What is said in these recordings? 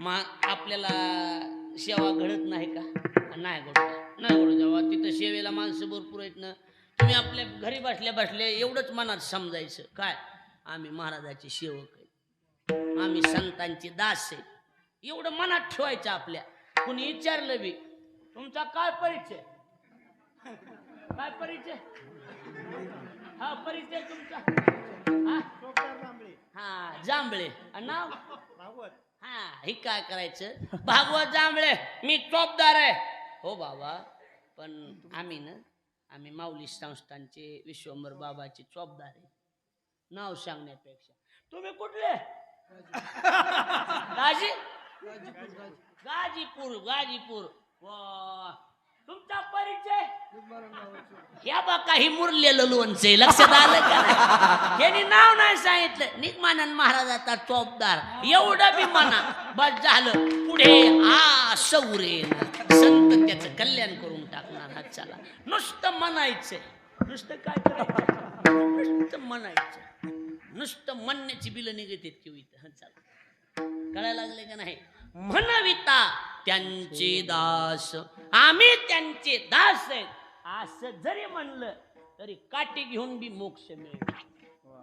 मग आपल्याला सेवा घडत नाही का? नाही घडत. नाही घडू जेव्हा तिथं सेवेला माणसं भरपूर आहेत ना. तुम्ही आपल्या घरी बसल्या बसल्या एवढंच मनात समजायचं. काय? आम्ही महाराजाचे सेवक आहे. आम्ही संतांचे दास आहे. एवढं मनात ठेवायचं आपल्या. कुणी विचारलं बी तुमचा काय परिचय? काय परिचय? हा परिचय तुमचा. हा? जांभळे. नाव? भागवत. हा हे काय करायचं? भागवत जांभळे मी टोपदार आहे. हो बाबा पण आम्ही ना आम्ही माऊली संस्थानचे विश्वंभर बाबाचे चोपदार आहे. नाव सांगण्यापेक्षा. तुम्ही कुठले? गाजी? गाजीपूर गाजीपूर. वा तुमचा परिचय? या बा काही मुरलेलं लोणचं लक्षात आलं का? यांनी नाव नाही सांगितलं. निगमानंद महाराजाचा चोपदार एवढं बी म्हणा. बस झालं. पुढे आ सौरे संत त्याचं कल्याण करून टाकणार हा चला. नुसतं म्हणायचंय नुसतं काय करायचं? नुसतं म्हणायचं. नुसतं म्हणण्याची बिलं निघत किंवा इथं. हं, चला. कळायला लागले का नाही? म्हणविता त्यांचे दास. आम्ही त्यांचे दास आहेत. असं जरी म्हणलं तरी काठी घेऊन बी मोक्ष मिळणार.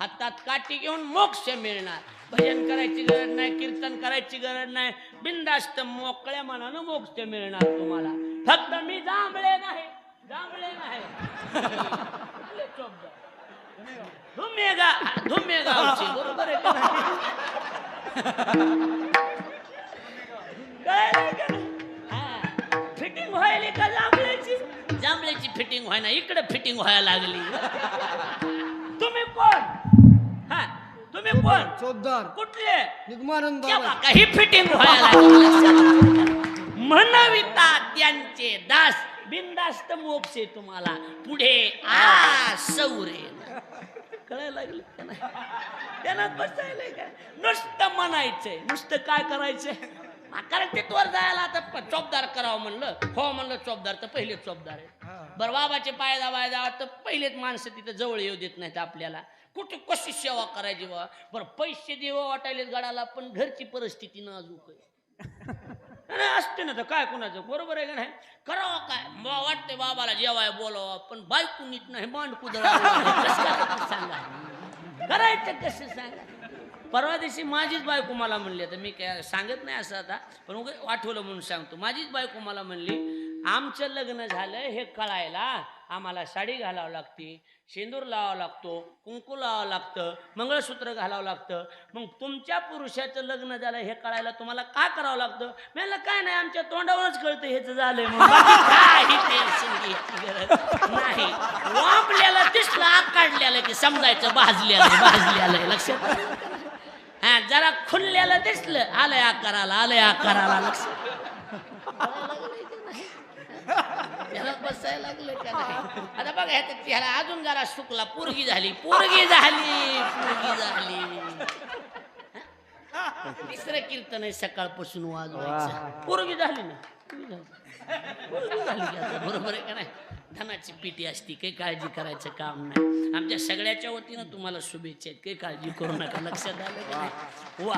हातात काठी घेऊन मोक्ष मिळणार. भजन करायची गरज नाही कीर्तन करायची गरज नाही. बिंदास्त मोकळ्या मनानं मोक्ष मिळणार तुम्हाला. फक्त मी जांभळे नाही जांभळे नाही. कुठले गा बरोबर आहे फिटिंग व्हायना इकडे फिटिंग व्हायला लागली. तुम्ही कोण? हा तुम्ही कोण? चोपदार कुठले? निगमानंद त्या बाबा बघा, ही फिटिंग व्हायला लागली. म्हणविता त्यांचे दास बिंदास्त मोक्ष आहे तुम्हाला. पुढे आ सौरे. कळायला लागलं का नाही? त्यानं बसायलंय का नुसतं म्हणायचंय. नुसतं काय करायचंय? कारण तिथवर जायला आता चोपदार करावं म्हणलं. हो म्हणलं चोपदार तर पहिले चोपदार आहे. बरं बाबाचे पाय दाबाय जावा तर पहिलेच माणसं तिथं जवळ येऊ देत नाहीत आपल्याला. कुठे कशी सेवा करायची बा बरं पैसे देवा वाटायलेत गाडाला पण घरची परिस्थिती नाजूक आहे. असते ना तर काय कुणाचं? बरोबर आहे का नाही? करावं काय? वाटते बाबाला जेवाय बोलावं पण बायको नीट नाही मांड कुदळ सांगा. करायचं कसं सांगा? परवा दिवशी माझीच बायको मला म्हणली आता मी काय सांगत नाही असं आता पण उगा आठवलं म्हणून सांगतो. माझीच बायको मला म्हणली आमचं लग्न झालं हे कळायला आम्हाला साडी घालावं लागते शेंदूर लावावं लागतो कुंकू लावावं लागतं मंगळसूत्र घालावं लागतं. मग तुमच्या पुरुषाचं लग्न झालं हे कळायला तुम्हाला का करावं लागतं? मी म्हणलं काय नाही आमच्या तोंडावरच कळतं हेच झालंय नाही. वापल्याला दिसलं आग काढलेलं की समजायचं भाजलेलं आहे, भाजलेलं लक्षात? खुललेलं दिसलं. आलंय आकाराला आलंय आकाराला लक्ष. त्याला बसायला लागलं का नाही आता बघा ह्याचा चेहरा अजून जरा सुकला. पोरगी झाली. पोरगी झाली. पोरगी झाली. तिसरं कीर्तन आहे सकाळपासून वाजवायचं. पोरगी झाली ना. पोरगी झाली. बरोबर आहे का नाही? धनाची पिटी असती काही काळजी करायचं काम नाही. आमच्या सगळ्याच्या वतीनं तुम्हाला शुभेच्छा आहेत. काही काळजी करू नका. लक्षात आलं वा.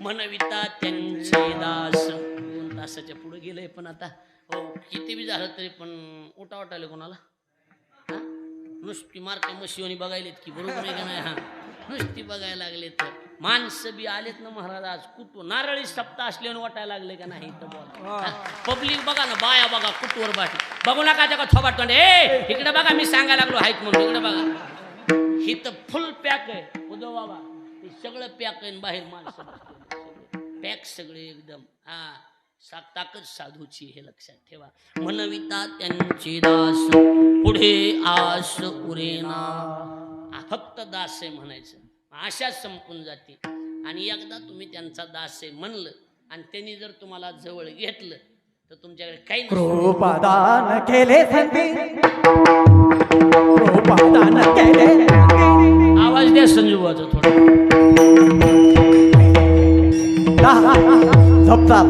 म्हणविता त्यांचे दास. दोन तासाच्या पुढे गेलंय पण आता. हो किती बी झालं तरी पण उठा वाटायला कोणाला? नुसती मारते मशिवणी बघायलेत की बरोबर आहे का नाही? हा. नुसती बघायला लागले तर माणसं बी आलेत ना महाराज आज. कुठं नारळी सप्ताह असल्याने वाटायला लागले का नाही इथं बोल पब्लिक बघा ना बाया बघा कुठवर बाटी बघू नका त्या थोबाट तोंड. ए इकडे बघा मी सांगायला लागलो आहेत म्हणून. इकडे बघा. ही तर फुल पॅक आहे. उदो बाबा. हे सगळं पॅक आहे बाहेर माणसं पॅक सगळे. एकदम. हा. सा ताकद साधूची हे लक्षात ठेवा. म्हणविता त्यांचे दास. पुढे आस उरेना फक्त दास आहे म्हणायचं. आशाच संपून जाते. आणि एकदा तुम्ही त्यांचा दास आहे म्हणलं आणि त्यांनी जर तुम्हाला जवळ घेतलं तर तुमच्याकडे काही. कृपादान केले कृपादान केले आवाज द्या संजूबाचा थोडा. झपता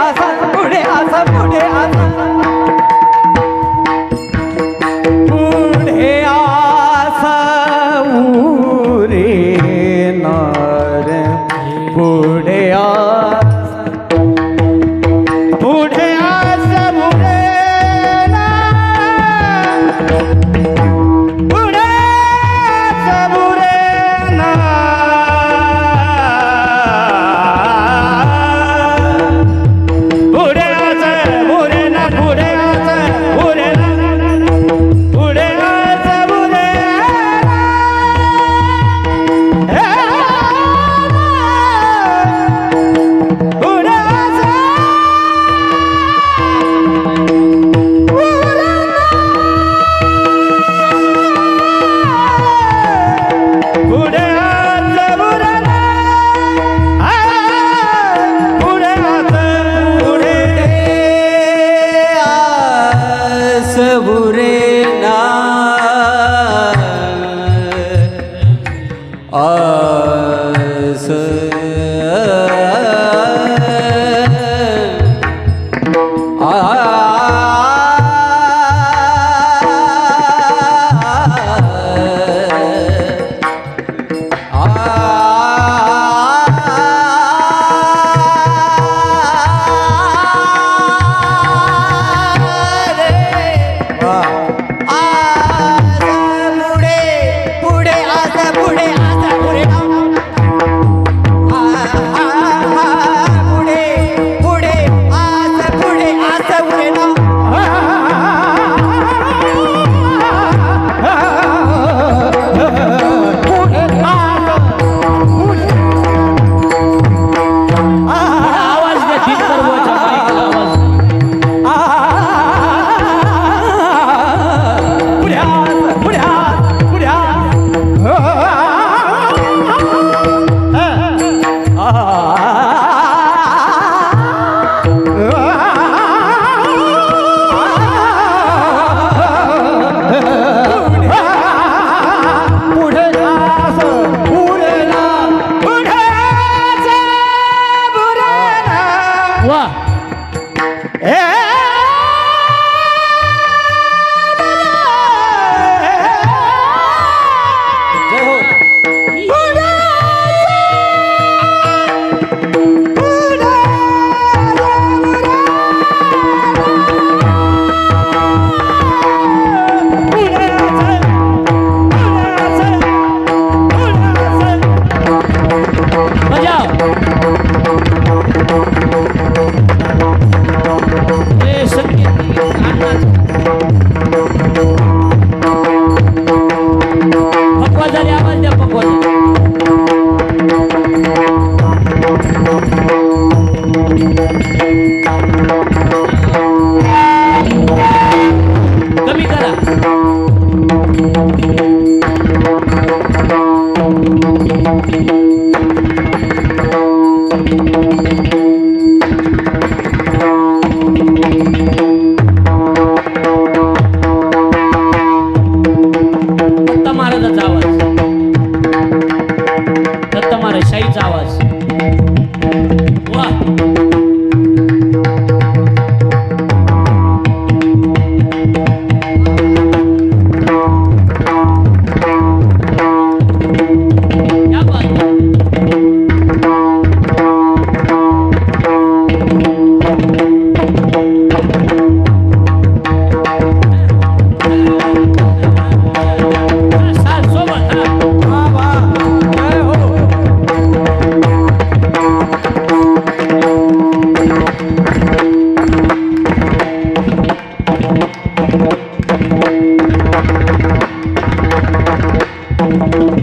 पुढे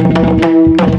क्या